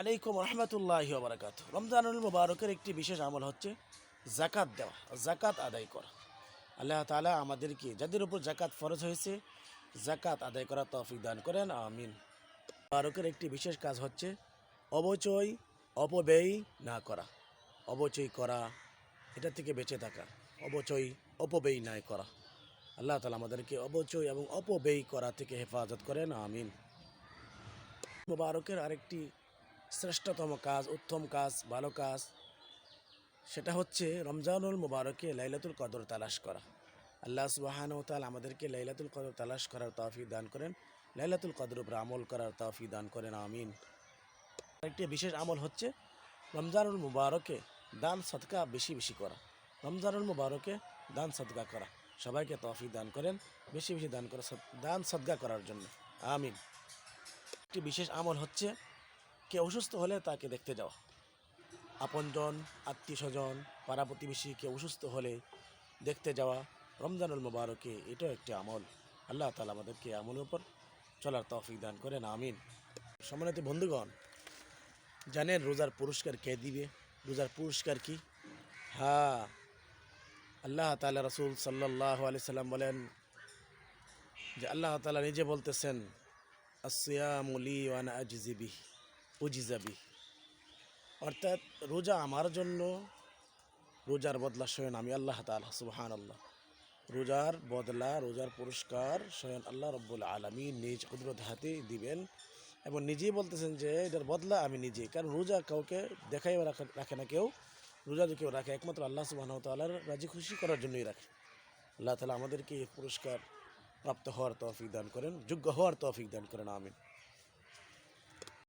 আলাইকুম রহমতুল্লাহ বারাকাত রমজানুল মুবারকের একটি বিশেষ আমল হচ্ছে জাকাত দেওয়া জাকাত আদায় করা। আল্লাহ তাআলা আমাদেরকে যাদের উপর জাকাত ফরজ হয়েছে জাকাত আদায় করা তৌফিক দান করেন, আমিন। মুবারকের একটি বিশেষ কাজ হচ্ছে অবচয়, অপব্যয় না করা। অবচয় করা, এটা থেকে বেঁচে থাকা। অবচয়, অপব্যয় নাই করা। আল্লাহ তালা আমাদেরকে অবচয় এবং অপব্যয় করা থেকে হেফাজত করেন, আমিন। মুবারকের আরেকটি শ্রেষ্ঠতম কাজ, উত্তম কাজ, ভালো কাজ, সেটা হচ্ছে রমজানুল মুবারকে লাইলাতুল কদর তালাশ করা। আল্লাহ সুবাহান তাল আমাদেরকে লাইলাতুল কদর তালাশ করার তৌফিক দান করেন। লাইলাতুল কদর উপর আমল করার তৌফিক দান করেন, আমিন। একটি বিশেষ আমল হচ্ছে রমজানুল মুবারকে দান সদকা বেশি বেশি করা। রমজানুল মুবারকে দান সদকা করা। সবাইকে তৌফিক দান করেন, বেশি বেশি দান করা দান সদকা করার জন্য। আমিন। একটি বিশেষ আমল হচ্ছে কে অসুস্থ হলে তাকে দেখতে যাওয়া আপনজন আত্মীয় স্বজন পাড়া প্রতিবেশী কেউ অসুস্থ হলে দেখতে যাওয়া রমজানুল মুবারকে, এটাও একটি আমল। আল্লাহ তালা আমাদেরকে আমলের উপর চলার তৌফিক দান করেন, আমিন। সম্মানিত বন্ধুগণ, জানেন রোজার পুরস্কার কে দিবে? রোজার পুরস্কার কি? হ্যাঁ আল্লাহ তালা রসুল সাল্লাহ আলি সাল্লাম বলেন যে আল্লাহ তালা নিজে বলতেছেন আসিয়ামুলি ওয়ানা আজিজিবি উজিজাবি অর্থাৎ রোজা আমার জন্য রোজার বদলা স্বয়ং আমি আল্লাহ তালা সুবহান আল্লাহ রোজার বদলা, রোজার পুরস্কার স্বয়ং আল্লাহ রব্বুল আলমী নিজ কুদরত হাতে দিবেন এবং নিজেই বলতেছেন যে এটার বদলা আমি নিজে। কারণ রোজা কাউকে দেখাই রাখে না কেউ। রোজা কেউ রাখে, একমাত্র আল্লাহ সুবাহ তাল্লাহর রাজি খুশি করার জন্যই রাখে। আল্লাহ তালা আমাদেরকে এই পুরস্কার প্রাপ্ত হওয়ার তৌফিক দান করেন, যোগ্য হওয়ার তৌফিক দান করেন, আমিন।